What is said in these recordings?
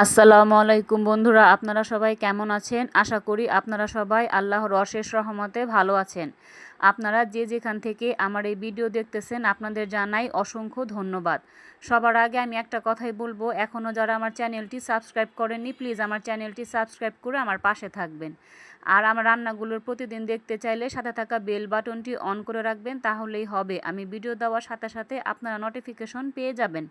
আসসালামু আলাইকুম বন্ধুরা, আপনারা সবাই কেমন আছেন? আশা করি আপনারা সবাই আল্লাহর অশেষ রহমতে ভালো আছেন। আপনারা যে যেখান থেকে আমার এই ভিডিও দেখতেছেন, আপনাদের জানাই অসংখ্য ধন্যবাদ। সবার আগে আমি একটা কথাই বলব এখনও যারা আমার চ্যানেলটি সাবস্ক্রাইব করেননি, প্লিজ আমার চ্যানেলটি সাবস্ক্রাইব করে আমার পাশে থাকবেন। আর আমার রান্নাগুলোর প্রতিদিন দেখতে চাইলে সাথে থাকা বেল বাটনটি অন করে রাখবেন, তাহলেই হবে। আমি ভিডিও দেওয়ার সাথে সাথে আপনারা নোটিফিকেশন পেয়ে যাবেন।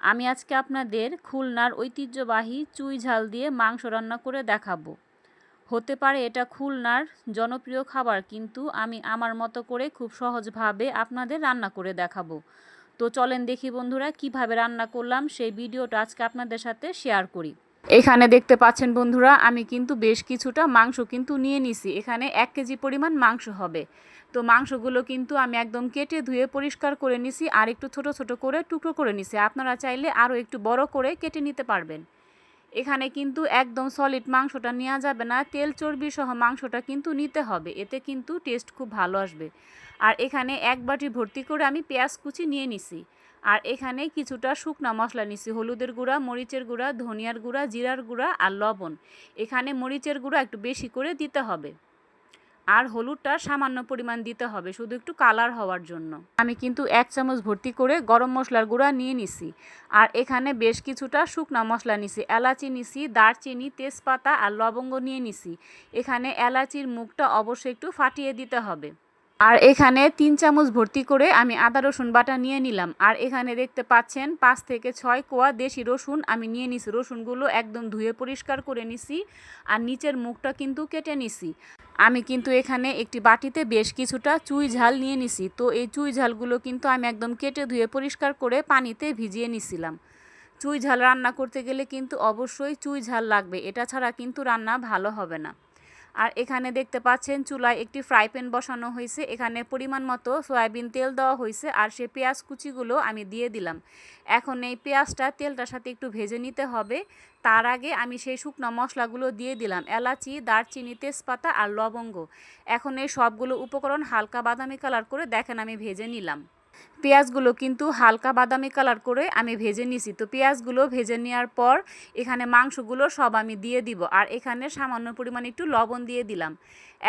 আমি আজকে আপনাদের খুলনার ঐতিহ্যবাহী চুই ঝাল দিয়ে মাংস রান্না করে দেখাবো। হতে পারে এটা খুলনার জনপ্রিয় খাবার, কিন্তু আমি আমার মতো করে খুব সহজভাবে আপনাদের রান্না করে দেখাবো। তো চলেন দেখি বন্ধুরা, কীভাবে রান্না করলাম সেই ভিডিওটা আজকে আপনাদের সাথে শেয়ার করি। এখানে দেখতে পাচ্ছেন বন্ধুরা, আমি কিন্তু বেশ কিছুটা মাংস কিন্তু নিয়ে নিছি। এখানে এক কেজি পরিমাণ মাংস হবে। তো মাংসগুলো কিন্তু আমি একদম কেটে ধুয়ে পরিষ্কার করে নিছি আর একটু ছোট ছোট করে টুকরো করে নিছি। আপনারা চাইলে আরও একটু বড় করে কেটে নিতে পারবেন। এখানে কিন্তু একদম সলিড মাংসটা নেওয়া যাবে না। তেল চর্বি সহ মাংসটা কিন্তু নিতে হবে। এতে কিন্তু টেস্ট খুব ভালো আসবে। আর এখানে এক বাটি ভর্তি করে আমি পেঁয়াজ কুচি নিয়ে নিছি। আর এখানে কিছুটা শুকনা মশলা নিছি। হলুদের গুঁড়া, মরিচের গুঁড়া, ধনিয়ার গুঁড়া, জিরার গুঁড়া আর লবণ। এখানে মরিচের গুঁড়া একটু বেশি করে দিতে হবে। আর হলুদটা সামান্য পরিমাণ দিতে হবে, শুধু একটু কালার হওয়ার জন্য। আমি কিন্তু এক চামচ ভর্তি করে গরম মশলার গুঁড়া নিয়ে নিছি। আর এখানে বেশ কিছুটা শুকনো মশলা নিছি, এলাচি নিছি, দারচিনি, তেজপাতা আর লবঙ্গ নিয়ে নিছি। এখানে এলাচির মুখটা অবশ্যই একটু ফাটিয়ে দিতে হবে। আর এখানে তিন চামচ ভর্তি করে আমি আদা রসুন বাটা নিয়ে নিলাম। আর এখানে দেখতে পাচ্ছেন পাঁচ থেকে ছয় কোয়া দেশি রসুন আমি নিয়ে নিছি। রসুনগুলো একদম ধুয়ে পরিষ্কার করে নিছি আর নিচের মুখটা কিন্তু কেটে নিছি। আমি কিন্তু এখানে একটি বাটিতে বেশ কিছুটা চুই ঝাল নিয়ে নিছি। তো এই চুই ঝালগুলো কিন্তু আমি একদম কেটে ধুয়ে পরিষ্কার করে পানিতে ভিজিয়ে নিছিলাম। চুই ঝাল রান্না করতে গেলে কিন্তু অবশ্যই চুই ঝাল লাগবে। এটা ছাড়া কিন্তু রান্না ভালো হবে না। আর এখানে দেখতে পাচ্ছেন চুলায় একটি ফ্রাই প্যান বসানো হয়েছে। এখানে পরিমাণ মতো সয়াবিন তেল দেওয়া হয়েছে আর সে পেঁয়াজ কুচিগুলো আমি দিয়ে দিলাম। এখন এই পেঁয়াজটা তেলটার সাথে একটু ভেজে নিতে হবে। তার আগে আমি সেই শুকনো মশলাগুলো দিয়ে দিলাম। এলাচি, দারচিনি, তেজপাতা আর লবঙ্গ। এখন এই সবগুলো উপকরণ হালকা বাদামি কালার করে দেখেন আমি ভেজে নিলাম। পেঁয়াজগুলো কিন্তু হালকা বাদামি কালার করে আমি ভেজে নিছি। তো পেঁয়াজগুলো ভেজে নেওয়ার পর এখানে মাংসগুলো সব আমি দিয়ে দিব আর এখানে সামান্য পরিমাণে একটু লবণ দিয়ে দিলাম।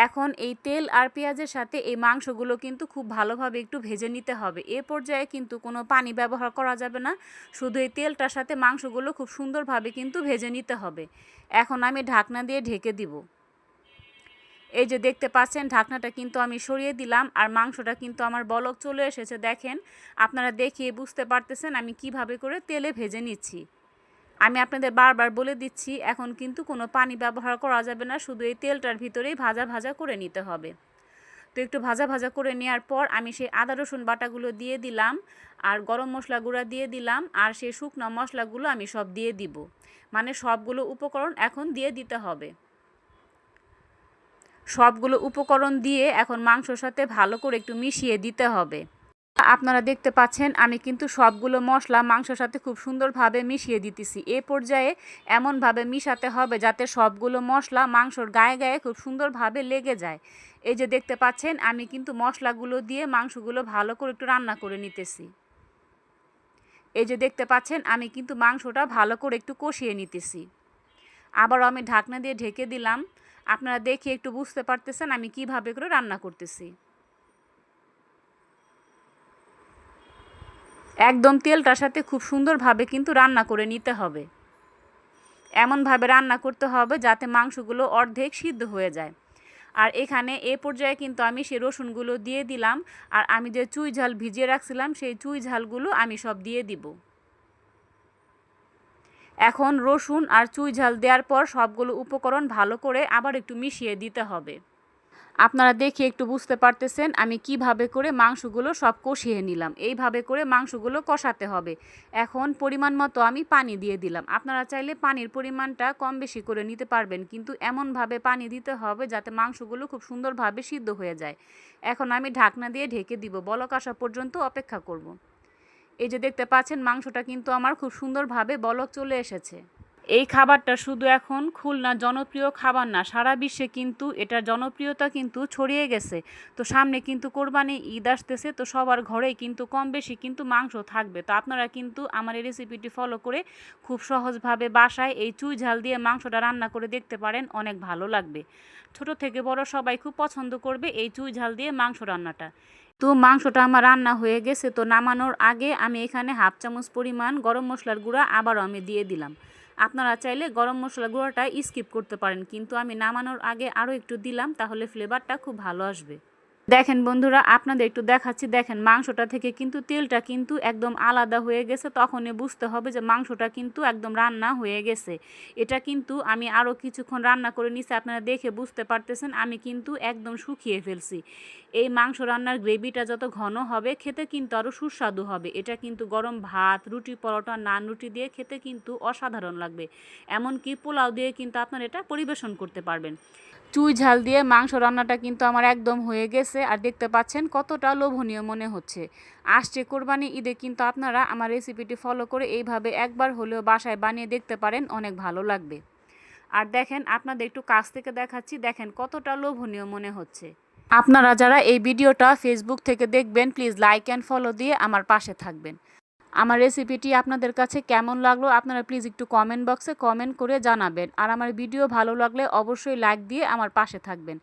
এখন এই তেল আর পেঁয়াজের সাথে এই মাংসগুলো কিন্তু খুব ভালোভাবে একটু ভেজে নিতে হবে। এ পর্যায়ে কিন্তু কোনো পানি ব্যবহার করা যাবে না। শুধু এই তেলটার সাথে মাংসগুলো খুব সুন্দরভাবে কিন্তু ভেজে নিতে হবে। এখন আমি ঢাকনা দিয়ে ঢেকে দিব। এই যে দেখতে পাচ্ছেন, ঢাকনাটা কিন্তু আমি সরিয়ে দিলাম আর মাংসটা কিন্তু আমার বলক চলে এসেছে। দেখেন, আপনারা দেখিয়ে বুঝতে পারতেছেন আমি কীভাবে করে তেলে ভেজে নিচ্ছি। আমি আপনাদের বারবার বলে দিচ্ছি, এখন কিন্তু কোনো পানি ব্যবহার করা যাবে না, শুধু এই তেলটার ভিতরেই ভাজা ভাজা করে নিতে হবে। তো একটু ভাজা ভাজা করে নেওয়ার পর আমি সেই আদা, রসুন বাটাগুলো দিয়ে দিলাম আর গরম মশলা গুঁড়া দিয়ে দিলাম আর সেই শুকনো মশলাগুলো আমি সব দিয়ে দিব। মানে সবগুলো উপকরণ এখন দিয়ে দিতে হবে। সবগুলো উপকরণ দিয়ে এখন মাংসর সাথে ভালো করে একটু মিশিয়ে দিতে হবে। আপনারা দেখতে পাচ্ছেন, আমি কিন্তু সবগুলো মশলা মাংসর সাথে খুব সুন্দরভাবে মিশিয়ে দিতেছি। এ পর্যায়ে এমনভাবে মিশাতে হবে যাতে সবগুলো মশলা মাংসর গায়ে গায়ে খুব সুন্দরভাবে লেগে যায়। এই যে দেখতে পাচ্ছেন, আমি কিন্তু মশলাগুলো দিয়ে মাংসগুলো ভালো করে একটু রান্না করে নিতেছি। এই যে দেখতে পাচ্ছেন, আমি কিন্তু মাংসটা ভালো করে একটু কষিয়ে নিতেছি। আবারও আমি ঢাকনা দিয়ে ঢেকে দিলাম। আপনারা দেখে একটু বুঝতে পারতেছেন আমি কীভাবে করে রান্না করতেছি। একদম তেলটার সাথে খুব সুন্দরভাবে কিন্তু রান্না করে নিতে হবে। এমনভাবে রান্না করতে হবে যাতে মাংসগুলো অর্ধেক সিদ্ধ হয়ে যায়। আর এখানে এ পর্যায়ে কিন্তু আমি সেই রসুনগুলো দিয়ে দিলাম আর আমি যে চুই ঝাল ভিজিয়ে রাখছিলাম সেই চুই ঝালগুলো আমি সব দিয়ে দিব। এখন রসুন আর চুই ঝাল দেওয়ার পর সবগুলো উপকরণ ভালো করে আবার একটু মিশিয়ে দিতে হবে। আপনারা দেখে একটু বুঝতে পারতেছেন আমি কীভাবে করে মাংসগুলো সব কষিয়ে নিলাম। এইভাবে করে মাংসগুলো কষাতে হবে। এখন পরিমাণ মতো আমি পানি দিয়ে দিলাম। আপনারা চাইলে পানির পরিমাণটা কম বেশি করে নিতে পারবেন, কিন্তু এমনভাবে পানি দিতে হবে যাতে মাংসগুলো খুব সুন্দরভাবে সিদ্ধ হয়ে যায়। এখন আমি ঢাকনা দিয়ে ঢেকে দিব। বলক আসা পর্যন্ত অপেক্ষা করব। এই যে দেখতে পাচ্ছেন, মাংসটা কিন্তু আমার খুব সুন্দরভাবে বলক চলে এসেছে। এই খাবারটা শুধু এখন খুলনা জনপ্রিয় খাবার না, সারা বিশ্বে কিন্তু এটার জনপ্রিয়তা কিন্তু ছড়িয়ে গেছে। তো সামনে কিন্তু কোরবানি ঈদ আসতেছে, তো সবার ঘরেই কিন্তু কম বেশি কিন্তু মাংস থাকবে। তো আপনারা কিন্তু আমার এই রেসিপিটি ফলো করে খুব সহজভাবে বাসায় এই চুই ঝাল দিয়ে মাংসটা রান্না করে দেখতে পারেন, অনেক ভালো লাগবে। ছোট থেকে বড় সবাই খুব পছন্দ করবে এই চুই ঝাল দিয়ে মাংস রান্নাটা। তো মাংসটা আমার রান্না হয়ে গেছে, তো নামানোর আগে আমি এখানে হাফ চামচ পরিমাণ গরম মশলার গুঁড়া আবারও আমি দিয়ে দিলাম। আপনারা চাইলে গরম মশলা গুঁড়োটা স্কিপ করতে পারেন, কিন্তু আমি নামানোর আগে আরও একটু দিলাম, তাহলে ফ্লেভারটা খুব ভালো আসবে। দেখেন বন্ধুরা, আপনাদের একটু দেখাচ্ছি। দেখেন, মাংসটা থেকে কিন্তু তেলটা কিন্তু একদম আলাদা হয়ে গেছে। তখনই বুঝতে হবে যে মাংসটা কিন্তু একদম রান্না হয়ে গেছে। এটা কিন্তু আমি আরও কিছুক্ষণ রান্না করে নিছি। আপনারা দেখে বুঝতে পারতেছেন, আমি কিন্তু একদম শুকিয়ে ফেলছি। এই মাংস রান্নার গ্রেভিটা যত ঘন হবে, খেতে কিন্তু আরও সুস্বাদু হবে। এটা কিন্তু গরম ভাত, রুটি, পরোটা, নান, রুটি দিয়ে খেতে কিন্তু অসাধারণ লাগবে। এমনকি পোলাও দিয়ে কিন্তু আপনারা এটা পরিবেশন করতে পারবেন। চুই ঝাল দিয়ে মাংস রান্নাটা কিন্তু আমার একদম হয়ে গেছে। আর দেখতে পাচ্ছেন কতটা লোভনীয় মনে হচ্ছে। আসছে কোরবানি ঈদে কিন্তু আপনারা আমার রেসিপিটি ফলো করে এইভাবে একবার হলেও বাসায় বানিয়ে দেখতে পারেন, অনেক ভালো লাগবে। আর দেখেন, আপনাদের একটু কাছ থেকে দেখাচ্ছি, দেখেন কতটা লোভনীয় মনে হচ্ছে। আপনারা যারা এই ভিডিওটা ফেসবুক থেকে দেখবেন প্লিজ লাইক অ্যান্ড ফলো দিয়ে আমার পাশে থাকবেন। আমার রেসিপিটি আপনাদের কাছে কেমন লাগল আপনারা প্লিজ একটু কমেন্ট বক্সে কমেন্ট করে জানাবেন। আর আমার ভিডিও ভালো লাগলে অবশ্যই লাইক দিয়ে আমার পাশে থাকবেন।